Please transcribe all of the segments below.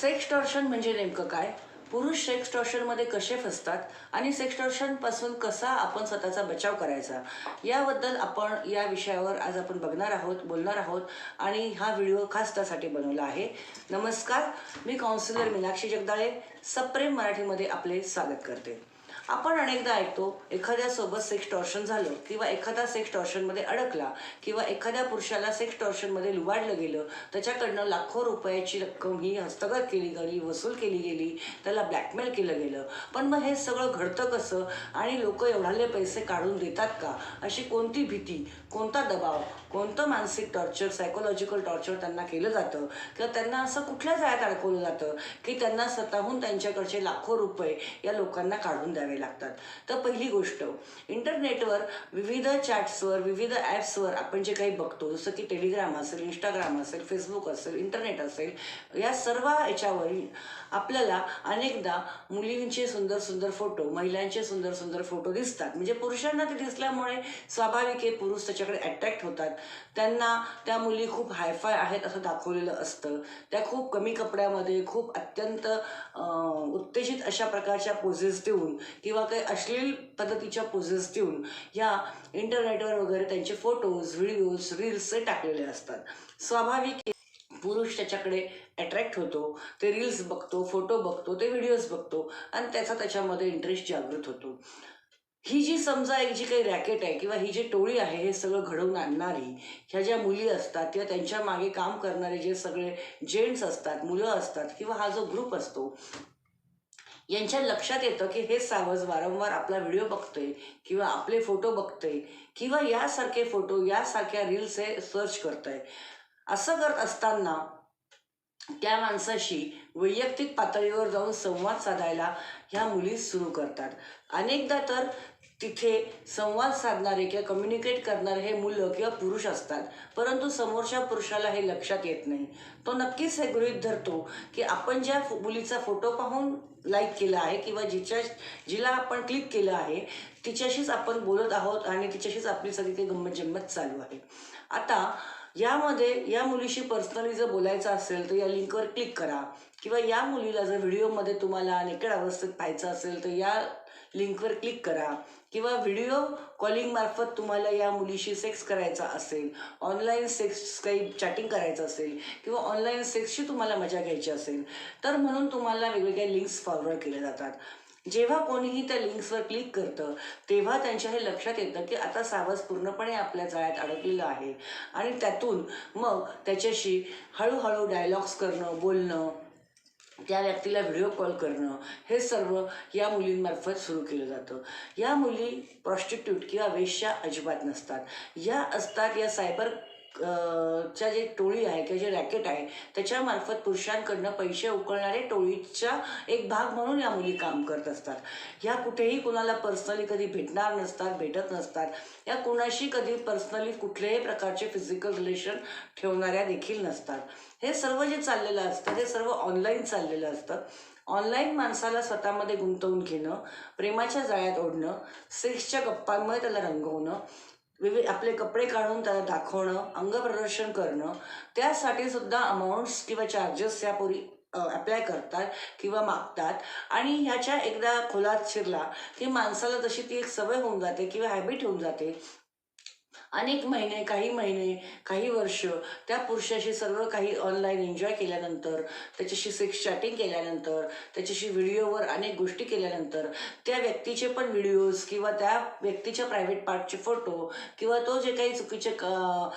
Sextortion म्हणजे नेमकं काय? पुरुष सेक्सटॉर्शनमध्ये कसे फसतात आणि सेक्सटॉर्शनपासून कसा आपण स्वतःचा बचाव करायचा? याबद्दल आपण या विषयावर आज आपण बघणार आहोत बोलणार आहोत आणि हा व्हिडिओ खास त्यासाठी बनवला आहे. नमस्कार मी काउन्सिलर मीनाक्षी जगदाळे सप्रेम मराठीमध्ये आपले स्वागत करते. आपण अनेकदा ऐकतो एखाद्यासोबत सेक्स टॉर्शन झालं किंवा एखादा सेक्स टॉर्शनमध्ये अडकला किंवा एखाद्या पुरुषाला सेक्स टॉर्शनमध्ये लुबाडलं गेलं त्याच्याकडनं लाखो रुपयाची रक्कम ही हस्तगत केली गेली वसूल केली गेली त्याला ब्लॅकमेल केलं गेलं. पण मग हे सगळं घडतं कसं? आणि लोक एवढाले पैसे काढून देतात का? अशी कोणती भीती कोणता दबाव कोणतं मानसिक टॉर्चर सायकोलॉजिकल टॉर्चर त्यांना केलं जातं? किंवा त्यांना असं कुठल्या जाळ्यात अडकवलं जातं की त्यांना स्वतःहून त्यांच्याकडचे लाखो रुपये या लोकांना काढून द्यावे? लागतात. तर पहिली गोष्ट इंटरनेटवर विविध चॅट्सवर विविध ॲप्सवर आपण जे काही बघतो जसं की टेलिग्राम असेल इंस्टाग्राम असेल फेसबुक असेल इंटरनेट असेल या सर्व याच्यावरील आपल्याला अनेकदा मुलींचे सुंदर सुंदर फोटो महिलांचे सुंदर सुंदर फोटो दिसतात. म्हणजे पुरुषांना ते दिसल्यामुळे स्वाभाविक आहे पुरुष त्याच्याकडे अट्रॅक्ट होतात. त्यांना त्या मुली खूप हायफाय आहेत असं दाखवलेलं असतं. त्या खूप कमी कपड्यामध्ये खूप अत्यंत उत्तेजित अशा प्रकारच्या पोझेस देऊन किंवा काही अश्लील पद्धतीच्या पोझेस देऊन या इंटरनेटवर वगैरे त्यांचे फोटोज व्हिडिओज रील्स टाकलेले असतात. स्वाभाविक पुरुष त्याच्याकडे अट्रॅक्ट होतो ते रील्स बघतो फोटो बघतो ते व्हिडिओज बघतो आणि त्याचा त्याच्यामध्ये इंटरेस्ट जागृत होतो. ही जी समजा एक जी काही रॅकेट आहे किंवा ही जी टोळी आहे हे सगळं घडवून आणणारी ह्या ज्या मुली असतात किंवा त्यांच्या मागे काम करणारे जे सगळे जेंट्स असतात मुलं असतात किंवा हा जो ग्रुप असतो यांच्या लक्षात येतं की हे सावज वारंवार आपला व्हिडिओ बघतोय किंवा आपले फोटो बघतोय किंवा यासारखे फोटो यासारख्या रील्स हे सर्च करतोय. असं करत असताना त्या माणसाशी वैयक्तिक पातळीवर जाऊन संवाद साधायला ह्या मुली सुरू करतात. अनेकदा तर तिथे संवाद साधणारे किंवा कम्युनिकेट करणारे हे मुलं किंवा पुरुष असतात. परंतु समोरच्या पुरुषाला हे लक्षात येत नाही. तो नक्कीच हे गृहीत धरतो की आपण ज्या मुलीचा फोटो पाहून लाईक केला आहे किंवा जिच्या जिला आपण क्लिक केलं आहे तिच्याशीच आपण बोलत आहोत आणि तिच्याशीच आपली सगळी काही गंमत जम्मत चालू आहे. आता यामध्ये या मुलीशी पर्सनली जर बोलायचं असेल तर या लिंकवर क्लिक करा. किंवा या मुलीला जर व्हिडिओमध्ये तुम्हाला नेकड अवस्थेत पाहायचं असेल तर या लिंकवर क्लिक करा किंवा व्हिडिओ कॉलिंग मार्फत तुम्हाला या मुलीशी सेक्स करायचा असेल ऑनलाईन सेक्स काही चॅटिंग करायचं असेल किंवा ऑनलाईन सेक्सची तुम्हाला मजा घ्यायची असेल तर म्हणून तुम्हाला वेगवेगळ्या लिंक्स फॉरवर्ड केल्या जातात. जेव्हा कोणीही त्या लिंक्सवर क्लिक करतं तेव्हा त्यांच्या हे लक्षात येतं की आता सावज पूर्णपणे आपल्या जाळ्यात अडकलेलं आहे. आणि त्यातून मग त्याच्याशी हळूहळू डायलॉग्स करणं बोलणं त्या व्यक्तीला व्हिडिओ कॉल करणं हे सर्व या मुलींमार्फत सुरू केलं जातं. या मुली प्रॉस्टिट्यूट किंवा वेश्या अजिबात नसतात. या असतात या सायबर च्या जे टोळी आहे किंवा जे रॅकेट आहे त्याच्यामार्फत पुरुषांकडनं पैसे उकळणारे टोळीचा एक भाग म्हणून या मुली काम करत असतात. ह्या कुठेही कुणाला पर्सनली कधी भेटणार नसतात भेटत नसतात. या कुणाशी कधी पर्सनली कुठल्याही प्रकारचे फिजिकल रिलेशन ठेवणाऱ्या देखील नसतात. हे सर्व जे चाललेलं असतं हे सर्व ऑनलाईन चाललेलं असतं. ऑनलाईन माणसाला स्वतःमध्ये गुंतवून घेणं प्रेमाच्या जाळ्यात ओढणं सेक्सच्या गप्पांमुळे त्याला रंगवणं विविध आपले कपडे काढून त्याला दाखवणं अंगप्रदर्शन करणं त्यासाठी सुद्धा अमाऊंट्स किंवा चार्जेस या पोरी अप्लाय करतात किंवा मागतात. आणि ह्याच्या एकदा खोलात शिरला की माणसाला तशी ती एक सवय होऊन जाते किंवा हॅबिट होऊन जाते अनेक महिने काही महिने काही वर्ष त्या पुरुषाशी सर्व काही ऑनलाईन एन्जॉय केल्यानंतर त्याच्याशी सेक्स चॅटिंग केल्यानंतर त्याच्याशी व्हिडिओवर अनेक गोष्टी केल्यानंतर त्या व्यक्तीचे पण व्हिडिओज किंवा त्या व्यक्तीच्या प्रायव्हेट पार्टचे फोटो किंवा तो जे काही चुकीचे क-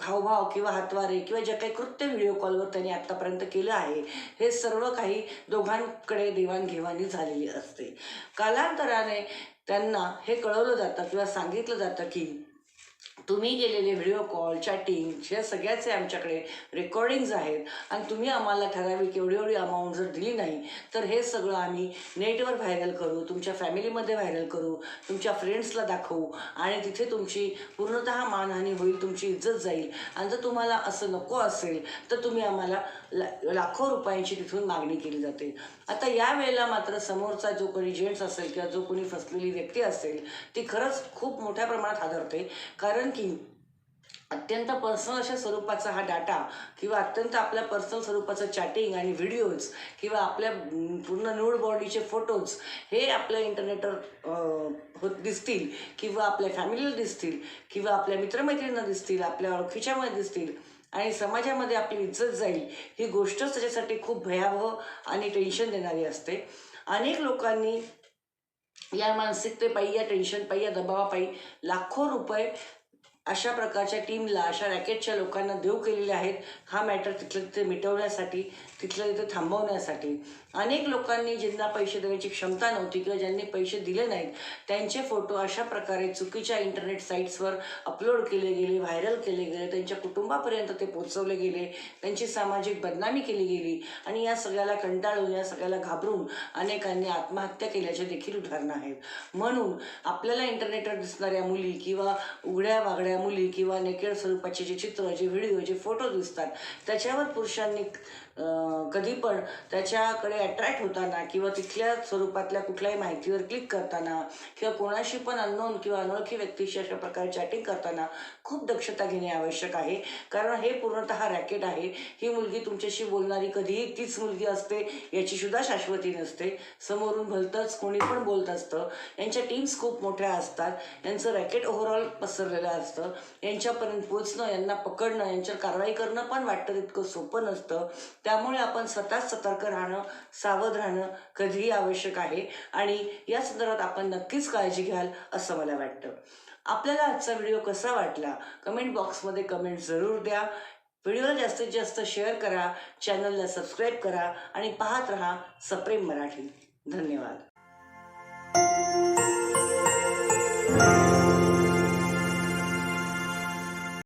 हावभाव किंवा हातवारे किंवा जे काही कृत्य व्हिडिओ कॉलवर त्यांनी आत्तापर्यंत केलं आहे हे सर्व काही दोघांकडे देवाणघेवाणी झालेली असते. कालांतराने त्यांना हे कळवलं जातं किंवा सांगितलं जातं की तुम्ही गेलेले व्हिडिओ कॉल चॅटिंग ह्या सगळ्याचे आमच्याकडे रेकॉर्डिंग्ज आहेत. आणि तुम्ही आम्हाला ठराविक एवढी एवढी अमाऊंट जर दिली नाही तर हे सगळं आम्ही नेटवर व्हायरल करू तुमच्या फॅमिलीमध्ये व्हायरल करू तुमच्या फ्रेंड्सला दाखवू आणि तिथे तुमची पूर्णतः मानहानी होईल तुमची इज्जत जाईल. आणि जर तुम्हाला असं नको असेल तर तुम्ही आम्हाला ला- लाखो रुपयांची तिथून मागणी केली जाते. आता या वेळेला मात्र समोरचा जो कोणी जेंट्स असेल किंवा जो कोणी फसलेली व्यक्ती असेल ती खरंच खूप मोठ्या प्रमाणात हादरते. कारण की अत्यंत पर्सनल अशा स्वरूपाचा हा डाटा किंवा अत्यंत आपल्या पर्सनल स्वरूपाचं चॅटिंग आणि व्हिडिओज किंवा आपल्या पूर्ण न्यूड बॉडीचे फोटोज हे आपल्या इंटरनेटवर होत दिसतील किंवा आपल्या फॅमिलीला दिसतील किंवा आपल्या मित्रमैत्रिणींना दिसतील आपल्या ओळखीच्यामध्ये दिसतील. आणि समाजामध्ये आपली इज्जत जाईल ही गोष्टच त्याच्यासाठी खूप भयावह आणि टेन्शन देणारी असते. अनेक लोकांनी या मानसिकतेपायी या टेन्शनपायी या दबावापायी लाखो रुपये अशा प्रकारच्या टीमला अशा रॅकेटच्या लोकांना देऊ केलेले आहेत. हा मॅटर तिथलं तिथे मिटवण्यासाठी तिथलं तिथे थांबवण्यासाठी. अनेक लोकांनी ज्यांना पैसे देण्याची क्षमता नव्हती किंवा ज्यांनी पैसे दिले नाहीत त्यांचे फोटो अशा प्रकारे चुकीच्या इंटरनेट साईट्सवर अपलोड केले गेले व्हायरल केले गेले त्यांच्या कुटुंबापर्यंत ते पोचवले गेले त्यांची सामाजिक बदनामी केली गेली आणि या सगळ्याला कंटाळून या सगळ्याला घाबरून अनेकांनी आत्महत्या केल्याचे देखील उदाहरणं आहेत. म्हणून आपल्याला इंटरनेटवर दिसणाऱ्या मुली किंवा उघड्या वागड्या मुली किंवा नेकेड स्वरूपाचे जे चित्र जे व्हिडिओ जे फोटो दिसतात त्याच्यावर पुरुषांनी कधी पण त्याच्याकडे अट्रॅक्ट होताना किंवा तिथल्या स्वरूपातल्या कुठल्याही माहितीवर क्लिक करताना किंवा कोणाशी पण अननोन किंवा अनोळखी व्यक्तीशी अशा प्रकारे चॅटिंग करताना खूप दक्षता घेणे आवश्यक आहे. कारण हे पूर्णतः रॅकेट आहे. ही मुलगी तुमच्याशी बोलणारी कधीही तीच मुलगी असते याची सुद्धा शाश्वती नसते. समोरून भलतंच कोणी पण बोलत असतं. यांच्या टीम्स खूप मोठ्या असतात. यांचं रॅकेट ओव्हरऑल पसरलेलं असतं. यांच्यापर्यंत पोचणं यांना पकडणं यांच्यावर कारवाई करणं पण वाटतं तितकं सोपं नसतं. त्यामुळे आपण स्वतःच सतर्क राहणं सावध राहणं कधीही आवश्यक आहे. आणि या संदर्भात आपण नक्कीच काळजी घ्याल असं मला वाटतं. आपल्याला आजचा व्हिडिओ कसा वाटला? कमेंट बॉक्समध्ये कमेंट जरूर द्या. व्हिडिओला जास्तीत जास्त शेअर करा. चॅनलला सबस्क्राईब करा. आणि पाहत रहा सप्रेम मराठी. धन्यवाद.